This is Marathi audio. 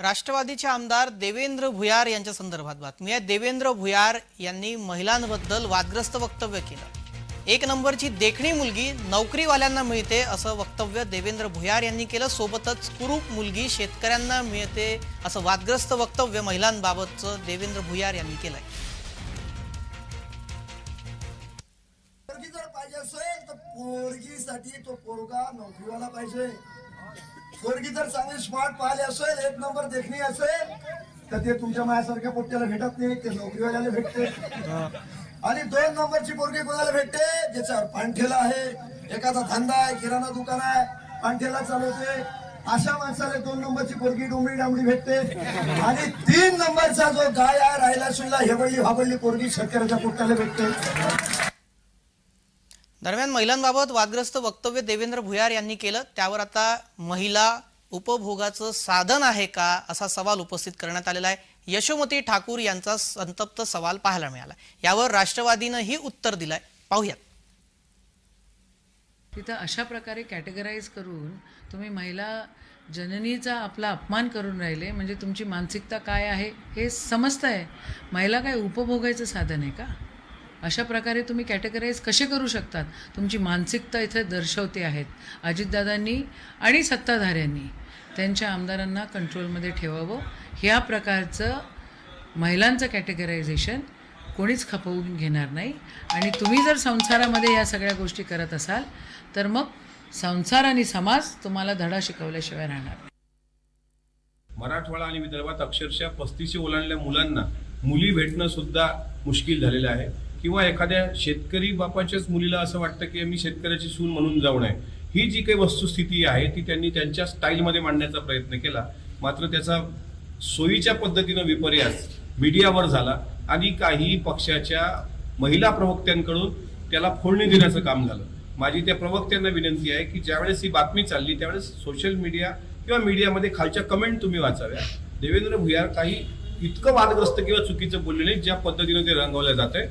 राष्ट्रवादीचे आमदार देवेंद्र भुयार यांच्या संदर्भात बातमी आहे. देवेंद्र भुयार यांनी महिलांबद्दल वादग्रस्त वक्तव्य केलं. एक नंबरची देखणी मुलगी नोकरीवाल्यांना मिळते असं वक्तव्य देवेंद्र भुयार यांनी केलं. सोबतच कुरूप मुलगी शेतकऱ्यांना मिळते असं वादग्रस्त वक्तव्य महिलांबाबतचं देवेंद्र भुयार यांनी केलंय. पाहिजे असेल तर पोरगीसाठी तो पोरगा नोकरीवाला पाहिजे. पोरगी जर चांगली स्मार्ट पाहिली असेल एक नंबर देखणी असेल तर ते तुमच्या मायासारख्या पोट्याला भेटत नाही ते नोकरीवाल्याला भेटते. आणि दोन नंबरची पोरगी कोणाला भेटते? ज्याच्यावर पानठेला आहे एखादा धंदा आहे किराणा दुकान आहे पानठेला चालवते. अशा माणसाला दोन नंबरची पोरगी डोंबरी डांबडी भेटते. आणि तीन नंबरचा जो गाय आहे राहिला सुनला हेवळली हावळली पोरगी शेतकऱ्याच्या पोट्याला भेटते. दरम्यान महिलांबाबत वादग्रस्त वक्तव्य देवेंद्र भुयार यांनी केलं. त्यावर आता महिला उपभोगाचं साधन आहे का असा सवाल उपस्थित करण्यात आलेला आहे. यशोमती ठाकूर यांचा संतप्त सवाल पाहायला मिळाला. यावर राष्ट्रवादीनंही उत्तर दिलंय. पाहूयात. तिथं अशा प्रकारे कॅटेगराईज करून तुम्ही महिला जननीचा आपला अपमान करून राहिले म्हणजे तुमची मानसिकता काय आहे हे समजतं आहे महिला काय उपभोगायचं साधन आहे का? अशा प्रकारे तुम्ही कॅटेगराईज कसे करू शकतात? तुमची मानसिकता इथे दर्शवते आहेत. अजितदादांनी आणि सत्ताधाऱ्यांनी त्यांच्या आमदारांना कंट्रोलमध्ये ठेवावं. ह्या प्रकारचं महिलांचं कॅटेगरायझेशन कोणीच खपवून घेणार नाही. आणि तुम्ही जर संसारामध्ये या सगळ्या गोष्टी करत असाल तर मग संसार आणि समाज तुम्हाला धडा शिकवल्याशिवाय राहणार नाही. मराठवाडा आणि विदर्भात अक्षरशः पस्तीशी ओलांडल्या मुलांना मुली भेटणं सुद्धा मुश्किल झालेलं आहे. किंवा एखाद्या शेतकरी बापाच्याच मुलीला असं वाटतं की मी शेतकऱ्याची सून म्हणून जाऊ नये ही जी काही वस्तुस्थिती आहे ती त्यांनी त्यांच्या स्टाईलमध्ये मांडण्याचा प्रयत्न केला. मात्र त्याचा सोयीच्या पद्धतीनं विपर्यास मीडियावर झाला आणि काही पक्षाच्या महिला प्रवक्त्यांकडून त्याला फोडणी देण्याचं काम झालं. माझी त्या प्रवक्त्यांना विनंती आहे की ज्यावेळेस ही बातमी चालली त्यावेळेस सोशल मीडिया किंवा मीडियामध्ये खालच्या कमेंट तुम्ही वाचाव्या. देवेंद्र भुयार काही इतकं वादग्रस्त किंवा चुकीचं बोलले नाही ज्या पद्धतीनं ते रंगवलं जात आहे